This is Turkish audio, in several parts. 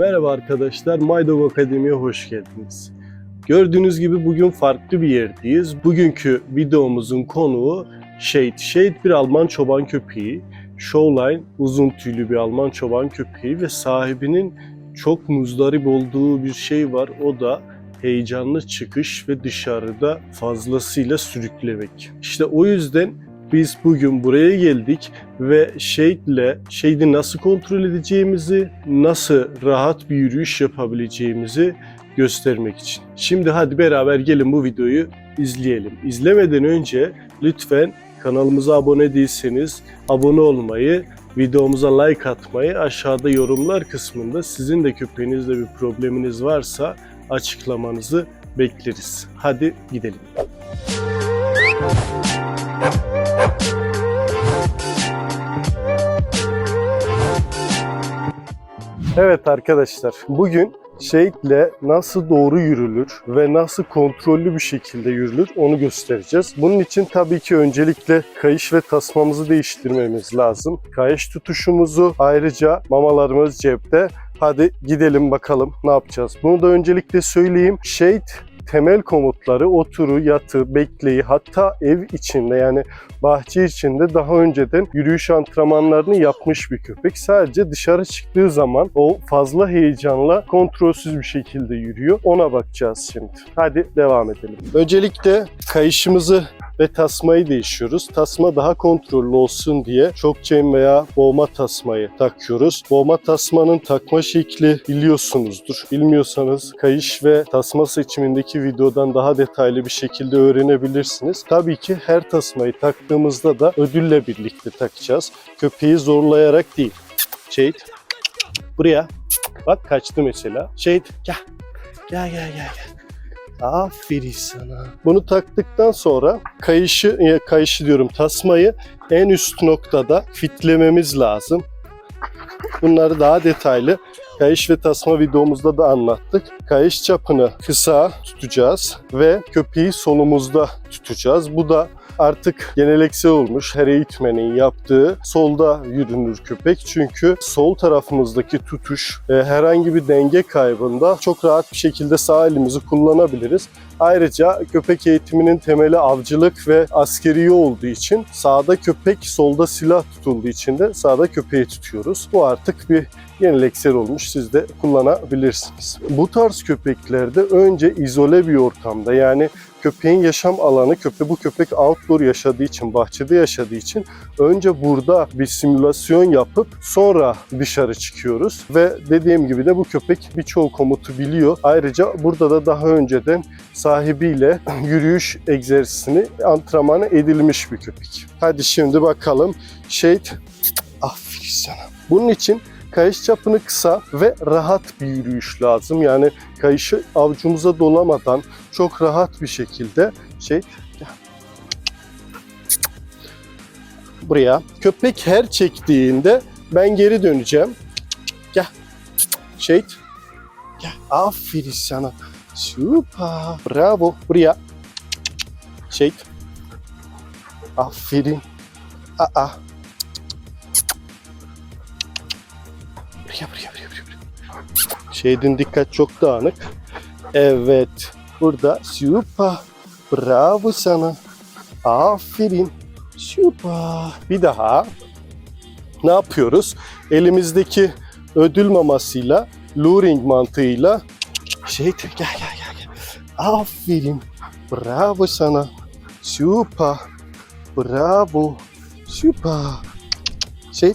Merhaba arkadaşlar, My Dog Akademi'ye hoş geldiniz. Gördüğünüz gibi bugün farklı bir yerdeyiz. Bugünkü videomuzun konuğu Shade. Shade bir Alman çoban köpeği. Showline uzun tüylü bir Alman çoban köpeği ve sahibinin çok muzdarip olduğu bir şey var. O da heyecanlı çıkış ve dışarıda fazlasıyla sürüklemek. İşte o yüzden biz bugün buraya geldik ve Shade'le Shade'i nasıl kontrol edeceğimizi, nasıl rahat bir yürüyüş yapabileceğimizi göstermek için. Şimdi hadi beraber gelin bu videoyu izleyelim. İzlemeden önce lütfen kanalımıza abone değilseniz abone olmayı, videomuza like atmayı, aşağıda yorumlar kısmında sizin de köpeğinizle bir probleminiz varsa açıklamanızı bekleriz. Hadi gidelim. Evet arkadaşlar, bugün Shade'le nasıl doğru yürülür ve nasıl kontrollü bir şekilde yürülür onu göstereceğiz. Bunun için tabii ki öncelikle kayış ve tasmamızı değiştirmemiz lazım. Kayış tutuşumuzu ayrıca mamalarımız cepte. Hadi gidelim bakalım ne yapacağız. Bunu da öncelikle söyleyeyim. Shade temel komutları oturu, yatı, bekleyi hatta ev içinde yani bahçe içinde daha önceden yürüyüş antrenmanlarını yapmış bir köpek. Sadece dışarı çıktığı zaman o fazla heyecanla kontrolsüz bir şekilde yürüyor. Ona bakacağız şimdi. Hadi devam edelim. Öncelikle kayışımızı ve tasmayı değişiyoruz. Tasma daha kontrollü olsun diye çok chain veya boğma tasmayı takıyoruz. Boğma tasmanın takma şekli biliyorsunuzdur. Bilmiyorsanız kayış ve tasma seçimindeki videodan daha detaylı bir şekilde öğrenebilirsiniz. Tabii ki her tasmayı taktığımızda da ödülle birlikte takacağız. Köpeği zorlayarak değil. Shade, buraya. Bak kaçtı mesela. Shade, gel. Gel gel gel gel. Aferin sana. Bunu taktıktan sonra kayışı, e, kayışı diyorum tasmayı en üst noktada fitlememiz lazım. Bunları daha detaylı kayış ve tasma videomuzda da anlattık. Kayış çapını kısa tutacağız ve köpeği solumuzda tutacağız. Bu da artık geleneksel olmuş her eğitmenin yaptığı solda yürünür köpek. Çünkü sol tarafımızdaki tutuş e, herhangi bir denge kaybında çok rahat bir şekilde sağ elimizi kullanabiliriz. Ayrıca köpek eğitiminin temeli avcılık ve askeri olduğu için sağda köpek, solda silah tutulduğu için de sağda köpeği tutuyoruz. Bu artık bir geleneksel olmuş. Siz de kullanabilirsiniz. Bu tarz köpeklerde önce izole bir ortamda yani köpeğin yaşam alanı köpe bu köpek outdoor yaşadığı için, bahçede yaşadığı için önce burada bir simülasyon yapıp sonra dışarı çıkıyoruz ve dediğim gibi de bu köpek birçok komutu biliyor. Ayrıca burada da daha önceden sahibiyle yürüyüş egzersizini antrenmanı edilmiş bir köpek. Hadi şimdi bakalım. Shade, aferin. Bunun için kayış çapını kısa ve rahat bir yürüyüş lazım. Yani kayışı avucumuza dolamadan çok rahat bir şekilde şey buraya köpek her çektiğinde ben geri döneceğim. Gel. Şey. Gel. Aferin sana. Süper. Bravo. Buraya. Şey. Aferin. Aa. Buraya buraya buraya buraya. Şeydin dikkat çok dağınık. Evet. Burada süper. Bravo sana. Aferin. Süper. Bir daha. Ne yapıyoruz? Elimizdeki ödül mamasıyla, luring mantığıyla şey gel gel gel gel. Aferin. Bravo sana. Süper. Bravo. Süper. Şey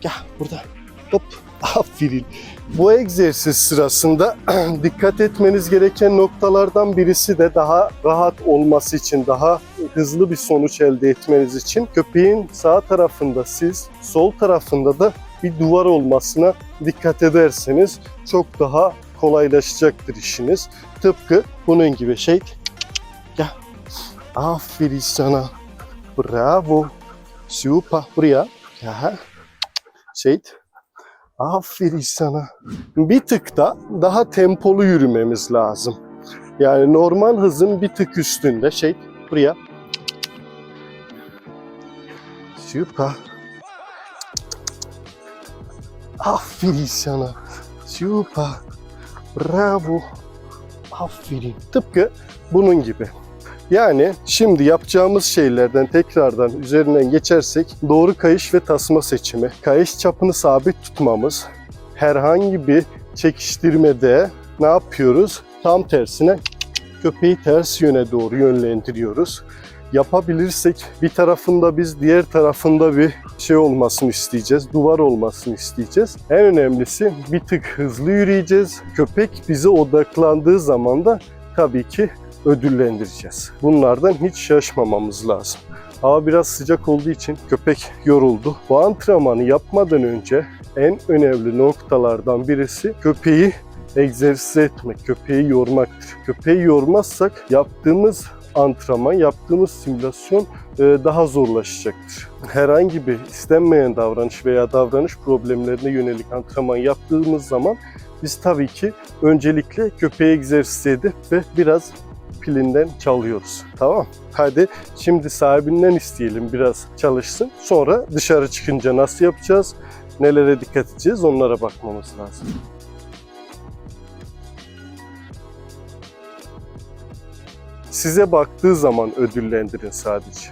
gel burada. Hop. Aferin. Bu egzersiz sırasında dikkat etmeniz gereken noktalardan birisi de daha rahat olması için, daha hızlı bir sonuç elde etmeniz için köpeğin sağ tarafında siz, sol tarafında da bir duvar olmasına dikkat ederseniz çok daha kolaylaşacaktır işiniz. Tıpkı bunun gibi şey. Gel. Aferin sana. Bravo. Süper. Buraya. Gel. Şey. Aferin sana. Bir tık da daha tempolu yürümemiz lazım. Yani normal hızın bir tık üstünde şey buraya. Süper. Aferin sana. Süper. Bravo. Aferin. Tıpkı bunun gibi. Yani şimdi yapacağımız şeylerden tekrardan üzerinden geçersek doğru kayış ve tasma seçimi, kayış çapını sabit tutmamız, herhangi bir çekiştirmede ne yapıyoruz? Tam tersine köpeği ters yöne doğru yönlendiriyoruz. Yapabilirsek bir tarafında biz diğer tarafında bir şey olmasını isteyeceğiz, duvar olmasını isteyeceğiz. En önemlisi bir tık hızlı yürüyeceğiz. Köpek bize odaklandığı zaman da tabii ki ödüllendireceğiz. Bunlardan hiç şaşmamamız lazım. Hava biraz sıcak olduğu için köpek yoruldu. Bu antrenmanı yapmadan önce en önemli noktalardan birisi köpeği egzersiz etmek, köpeği yormaktır. Köpeği yormazsak yaptığımız antrenman, yaptığımız simülasyon e, daha zorlaşacaktır. Herhangi bir istenmeyen davranış veya davranış problemlerine yönelik antrenman yaptığımız zaman biz tabii ki öncelikle köpeği egzersiz edip ve biraz pilinden çalıyoruz. Tamam. Hadi şimdi sahibinden isteyelim biraz çalışsın. Sonra dışarı çıkınca nasıl yapacağız? Nelere dikkat edeceğiz? Onlara bakmamız lazım. Size baktığı zaman ödüllendirin sadece.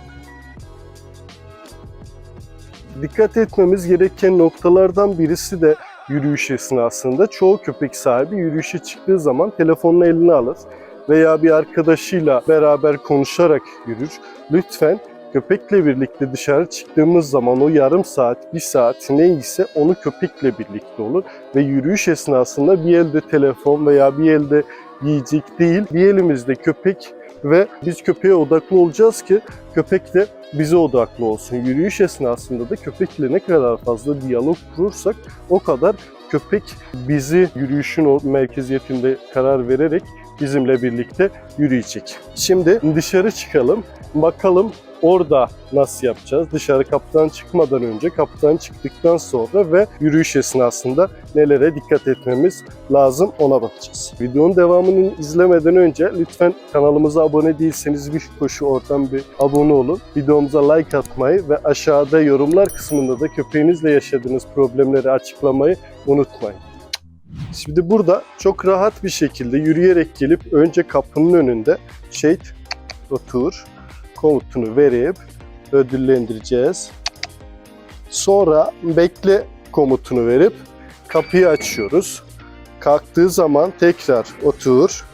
Dikkat etmemiz gereken noktalardan birisi de yürüyüş esnasında. Çoğu köpek sahibi yürüyüşe çıktığı zaman telefonunu eline alır veya bir arkadaşıyla beraber konuşarak yürür. Lütfen köpekle birlikte dışarı çıktığımız zaman o yarım saat, bir saat neyse onu köpekle birlikte olur. Ve yürüyüş esnasında bir elde telefon veya bir elde yiyecek değil, bir elimizde köpek ve biz köpeğe odaklı olacağız ki köpek de bize odaklı olsun. Yürüyüş esnasında da köpekle ne kadar fazla diyalog kurursak o kadar köpek bizi yürüyüşün o merkeziyetinde karar vererek bizimle birlikte yürüyecek. Şimdi dışarı çıkalım. Bakalım orada nasıl yapacağız? Dışarı kapıdan çıkmadan önce, kapıdan çıktıktan sonra ve yürüyüş esnasında nelere dikkat etmemiz lazım ona bakacağız. Videonun devamını izlemeden önce lütfen kanalımıza abone değilseniz bir koşu oradan bir abone olun. Videomuza like atmayı ve aşağıda yorumlar kısmında da köpeğinizle yaşadığınız problemleri açıklamayı unutmayın. Şimdi burada çok rahat bir şekilde yürüyerek gelip önce kapının önünde şey otur komutunu verip ödüllendireceğiz. Sonra bekle komutunu verip kapıyı açıyoruz. Kalktığı zaman tekrar otur.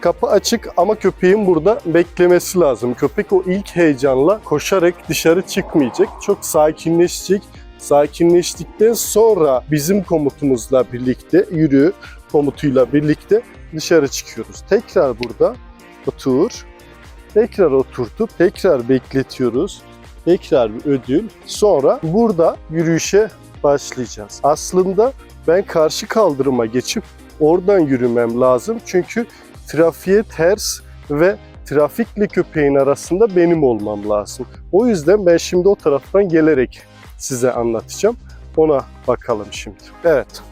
Kapı açık ama köpeğin burada beklemesi lazım. Köpek o ilk heyecanla koşarak dışarı çıkmayacak. Çok sakinleşecek. Sakinleştikten sonra bizim komutumuzla birlikte yürü komutuyla birlikte dışarı çıkıyoruz. Tekrar burada otur. Tekrar oturtup tekrar bekletiyoruz. Tekrar bir ödül. Sonra burada yürüyüşe başlayacağız. Aslında ben karşı kaldırıma geçip oradan yürümem lazım. Çünkü trafiğe ters ve trafikle köpeğin arasında benim olmam lazım. O yüzden ben şimdi o taraftan gelerek size anlatacağım. Ona bakalım şimdi. Evet.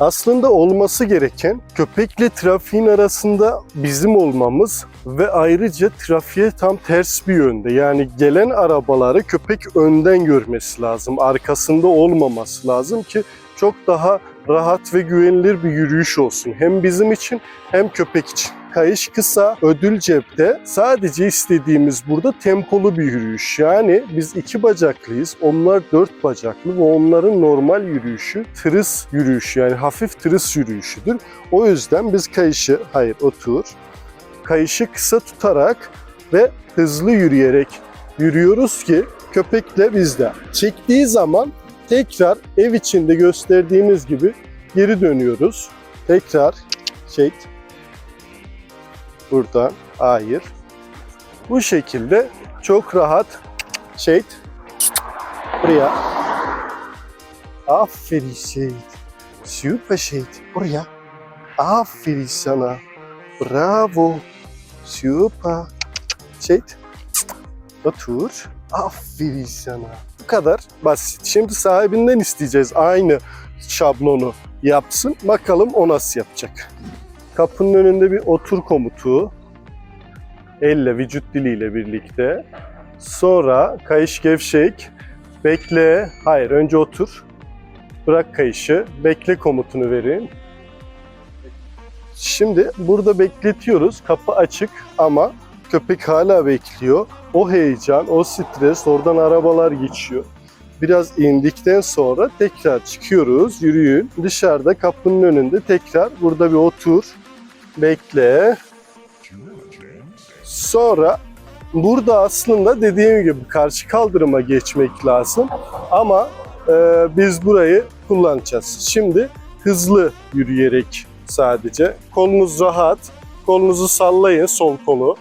Aslında olması gereken köpekle trafiğin arasında bizim olmamız ve ayrıca trafiğe tam ters bir yönde. Yani gelen arabaları köpek önden görmesi lazım. Arkasında olmaması lazım ki çok daha rahat ve güvenilir bir yürüyüş olsun. Hem bizim için hem köpek için. Kayış kısa, ödül cepte. Sadece istediğimiz burada tempolu bir yürüyüş. Yani biz iki bacaklıyız, onlar dört bacaklı ve onların normal yürüyüşü tırıs yürüyüşü yani hafif tırıs yürüyüşüdür. O yüzden biz kayışı, hayır otur, kayışı kısa tutarak ve hızlı yürüyerek yürüyoruz ki köpekle bizde. Çektiği zaman tekrar ev içinde gösterdiğimiz gibi geri dönüyoruz. Tekrar çek. Buradan hayır. Bu şekilde çok rahat şey buraya. Aferin Şehit. Süper Şehit. Buraya. Aferin sana. Bravo. Süper. Şehit. Otur. Aferin sana. Bu kadar basit. Şimdi sahibinden isteyeceğiz aynı şablonu yapsın. Bakalım o nasıl yapacak. Kapının önünde bir otur komutu. Elle, vücut diliyle birlikte. Sonra kayış gevşek. Bekle. Hayır, önce otur. Bırak kayışı. Bekle komutunu verin. Şimdi burada bekletiyoruz. Kapı açık ama köpek hala bekliyor. O heyecan, o stres, oradan arabalar geçiyor. Biraz indikten sonra tekrar çıkıyoruz. Yürüyün. Dışarıda kapının önünde tekrar burada bir otur. Bekle. Sonra burada aslında dediğim gibi karşı kaldırıma geçmek lazım. Ama e, biz burayı kullanacağız. Şimdi hızlı yürüyerek sadece. Kolunuz rahat. Kolunuzu sallayın sol kolu.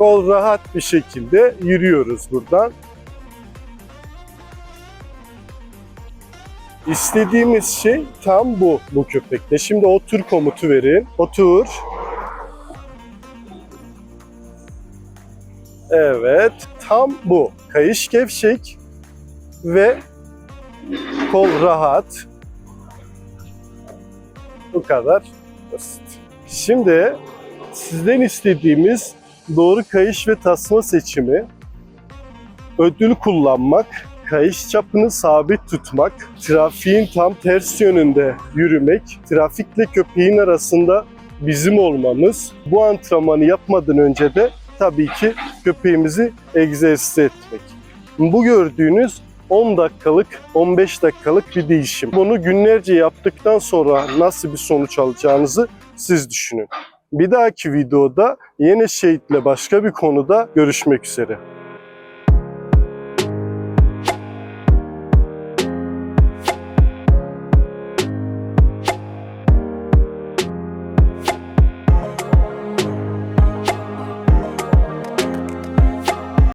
Kol rahat bir şekilde yürüyoruz buradan. İstediğimiz şey tam bu, bu köpekte. Şimdi otur komutu verin. Otur. Evet, tam bu. Kayış gevşek ve kol rahat. Bu kadar basit. Şimdi sizden istediğimiz doğru kayış ve tasma seçimi, ödül kullanmak, kayış çapını sabit tutmak, trafiğin tam ters yönünde yürümek, trafikle köpeğin arasında bizim olmamız, bu antrenmanı yapmadan önce de tabii ki köpeğimizi egzersiz etmek. Bu gördüğünüz 10 dakikalık, 15 dakikalık bir değişim. Bunu günlerce yaptıktan sonra nasıl bir sonuç alacağınızı siz düşünün. Bir dahaki videoda yine Şehit'le başka bir konuda görüşmek üzere.